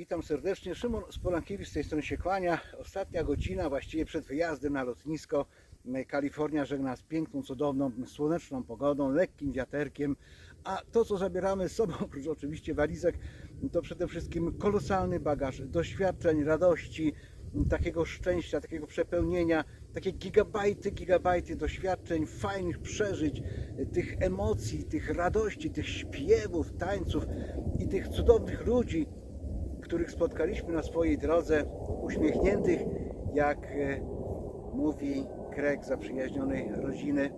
Witam serdecznie. Szymon Spolankiewicz z tej strony się kłania. Ostatnia godzina, właściwie przed wyjazdem na lotnisko. Kalifornia żegna z piękną, cudowną, słoneczną pogodą, lekkim wiaterkiem. A to, co zabieramy z sobą, oprócz oczywiście walizek, to przede wszystkim kolosalny bagaż doświadczeń, radości, takiego szczęścia, takiego przepełnienia, takie gigabajty, gigabajty doświadczeń, fajnych przeżyć, tych emocji, tych radości, tych śpiewów, tańców i tych cudownych ludzi, których spotkaliśmy na swojej drodze, uśmiechniętych, jak e, mówi Krek zaprzyjaźnionej rodziny.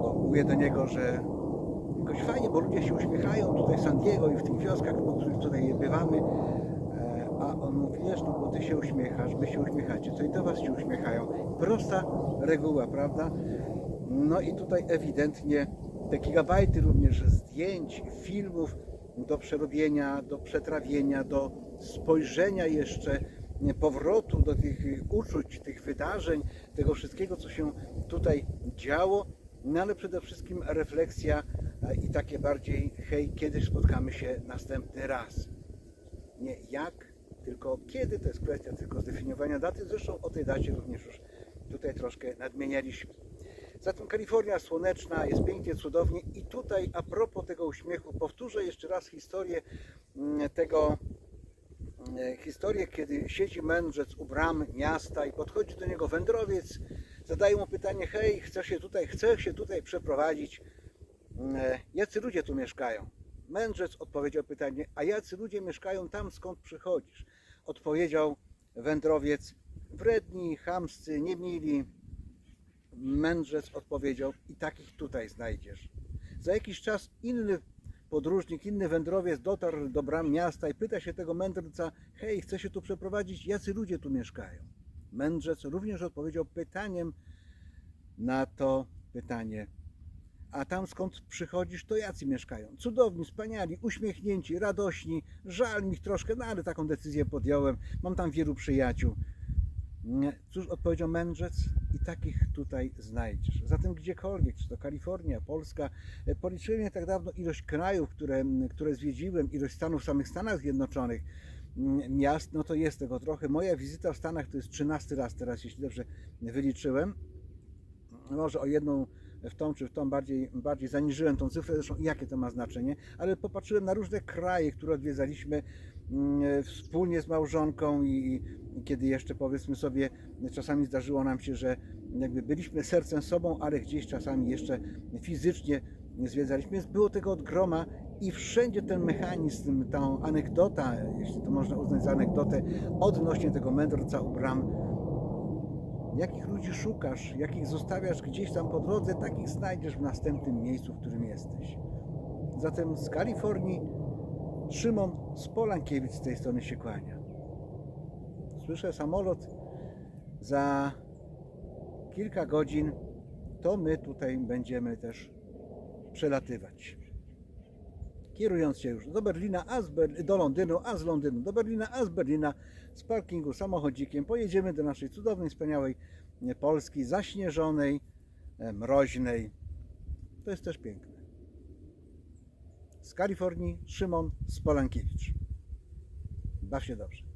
Bo mówię do niego, że jakoś fajnie, bo ludzie się uśmiechają tutaj w San Diego i w tych wioskach, po których tutaj bywamy. E, A on mówi, wiesz, no bo ty się uśmiechasz, wy się uśmiechacie, to i do was się uśmiechają. Prosta reguła, prawda? No i tutaj ewidentnie te gigabajty również zdjęć, filmów do przerobienia, do przetrawienia, do spojrzenia jeszcze, powrotu do tych uczuć, tych wydarzeń, tego wszystkiego, co się tutaj działo, no ale przede wszystkim refleksja e, i takie bardziej, hej, kiedy spotkamy się następny raz. Nie jak, tylko kiedy, to jest kwestia tylko zdefiniowania daty, zresztą o tej dacie również już tutaj troszkę nadmienialiśmy. Zatem Kalifornia słoneczna, jest pięknie, cudownie i tutaj a propos tego uśmiechu powtórzę jeszcze raz historię mm, tego e, historię, kiedy siedzi mędrzec u bram miasta i podchodzi do niego wędrowiec, zadaje mu pytanie, hej, chcesz się tutaj, chcę się tutaj przeprowadzić, E, jacy ludzie tu mieszkają? Mędrzec odpowiedział pytanie, a jacy ludzie mieszkają tam, skąd przychodzisz? Odpowiedział wędrowiec, wredni, chamscy, niemili. Mędrzec odpowiedział, i takich tutaj znajdziesz. Za jakiś czas inny podróżnik, inny wędrowiec dotarł do bram miasta i pyta się tego mędrca, hej, chcę się tu przeprowadzić, jacy ludzie tu mieszkają? Mędrzec również odpowiedział pytaniem na to pytanie, a tam skąd przychodzisz, to jacy mieszkają? Cudowni, wspaniali, uśmiechnięci, radośni, żal mi ich troszkę, no ale taką decyzję podjąłem, mam tam wielu przyjaciół. Cóż odpowiedział mędrzec? I takich tutaj znajdziesz. Zatem gdziekolwiek, czy to Kalifornia, Polska, e, policzyłem nie tak dawno ilość krajów, które, które zwiedziłem, ilość stanów w samych Stanach Zjednoczonych, miast, no to jest tego trochę. Moja wizyta w Stanach to jest 13 raz teraz, jeśli dobrze wyliczyłem. Może o jedną w tą czy w tą bardziej, bardziej zaniżyłem tą cyfrę, zresztą jakie to ma znaczenie, ale popatrzyłem na różne kraje, które odwiedzaliśmy wspólnie z małżonką i, i kiedy jeszcze powiedzmy sobie, czasami zdarzyło nam się, że jakby byliśmy sercem sobą, ale gdzieś czasami jeszcze fizycznie zwiedzaliśmy, więc było tego od groma i wszędzie ten mechanizm, ta anegdota, jeśli to można uznać za anegdotę, odnośnie tego mędrca u bram, Jakich ludzi szukasz, jakich zostawiasz gdzieś tam po drodze, takich znajdziesz w następnym miejscu, w którym jesteś. Zatem z Kalifornii Szymon Spolankiewicz z tej strony się kłania. Słyszę samolot za kilka godzin, to my tutaj będziemy też przelatywać. Kierując się już do Berlina, a z do Londynu, a z Londynu do Berlina, a z Berlina z parkingu samochodzikiem pojedziemy do naszej cudownej, wspaniałej e, Polski, zaśnieżonej, e, mroźnej. To jest też piękne. Z Kalifornii Szymon Spolankiewicz. Baw się dobrze.